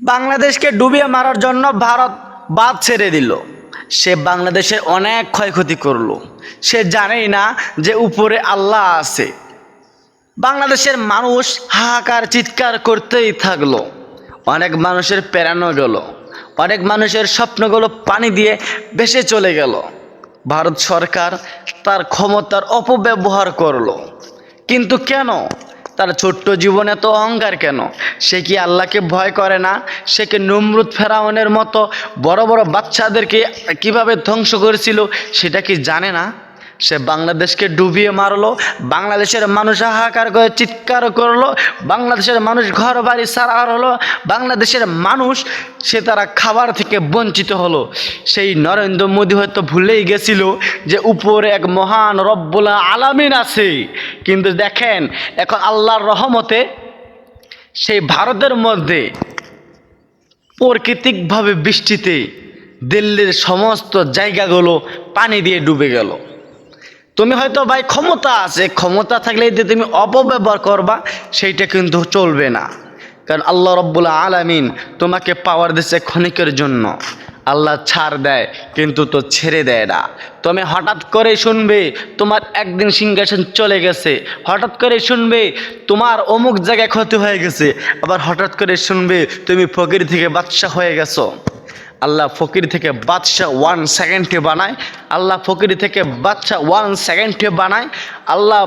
বাংলাদেশকে ডুবিয়ে মারার জন্য ভারত বাদ ছেড়ে দিল। সে বাংলাদেশের অনেক ক্ষয়ক্ষতি করল। সে জানেই না যে উপরে আল্লাহ আছে। বাংলাদেশের মানুষ হাহাকার, চিৎকার করতেই থাকল। অনেক মানুষের পেরানো গেল। অনেক মানুষের স্বপ্নগুলো পানি দিয়ে ভেসে চলে গেল। ভারত সরকার তার ক্ষমতার অপব্যবহার করল। কিন্তু কেন? তার ছোট্ট জীবনে তো অহংকার কেন? সে কি আল্লাহকে ভয় করে না? সে কি নমরুদ ফেরাউনের মতো বড় বড় বাচ্চাদেরকে কীভাবে ধ্বংস করেছিল সেটা কি জানে না? সে বাংলাদেশকে ডুবিয়ে মারলো, বাংলাদেশের মানুষ হাহাকার করে চিৎকার করল, বাংলাদেশের মানুষ ঘর বাড়ি সারা হলো বাংলাদেশের মানুষ সে তারা খাবার থেকে বঞ্চিত হলো। সেই নরেন্দ্র মোদী হয়তো ভুলেই গেছিল যে উপরে এক মহান রব্বুল আলামিন আছে। কিন্তু দেখেন, এখন আল্লাহর রহমতে সেই ভারতের মধ্যে প্রাকৃতিকভাবে বৃষ্টিতে দিল্লির সমস্ত জায়গাগুলো পানি দিয়ে ডুবে গেল। তুমি হয়তো ভাই ক্ষমতা আছে, ক্ষমতা থাকলে যে তুমি অপব্যবহার করবা, সেইটা কিন্তু চলবে না। কারণ আল্লাহ রব্বুল আলামিন তোমাকে পাওয়ার দিচ্ছে ক্ষণিকের জন্য। আল্লাহ ছাড় দেয়, কিন্তু তো ছেড়ে দেয় না। তুমি হঠাৎ করে শুনবে তোমার একদিন সিংহাসন চলে গেছে। হঠাৎ করে শুনবে তোমার অমুক জায়গায় ক্ষতি হয়ে গেছে। আবার হঠাৎ করে শুনবে তুমি ফকির থেকে বাদশা হয়ে গেছো। আল্লাহ ফকির থেকে বাদশাহ ওয়ান সেকেন্ডে বানায়। আল্লাহ ফকির থেকে বাদশাহ ওয়ান সেকেন্ডে বানায়। আল্লাহ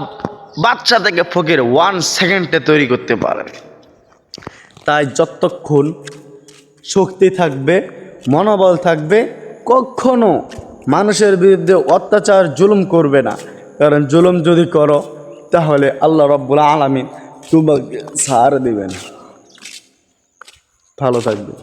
বাচ্চা থেকে ফকির ওয়ান সেকেন্ডে তৈরি করতে পারে। তাই যতক্ষণ শক্তি থাকবে মনোবল থাকবে, কখনো মানুষের বিরুদ্ধে অত্যাচার, জুলুম করবে না। কারণ জুলুম যদি করো, তাহলে আল্লাহ রব্বুল আলমিন তোমাকে সার দেবেন। ভালো থাকবে।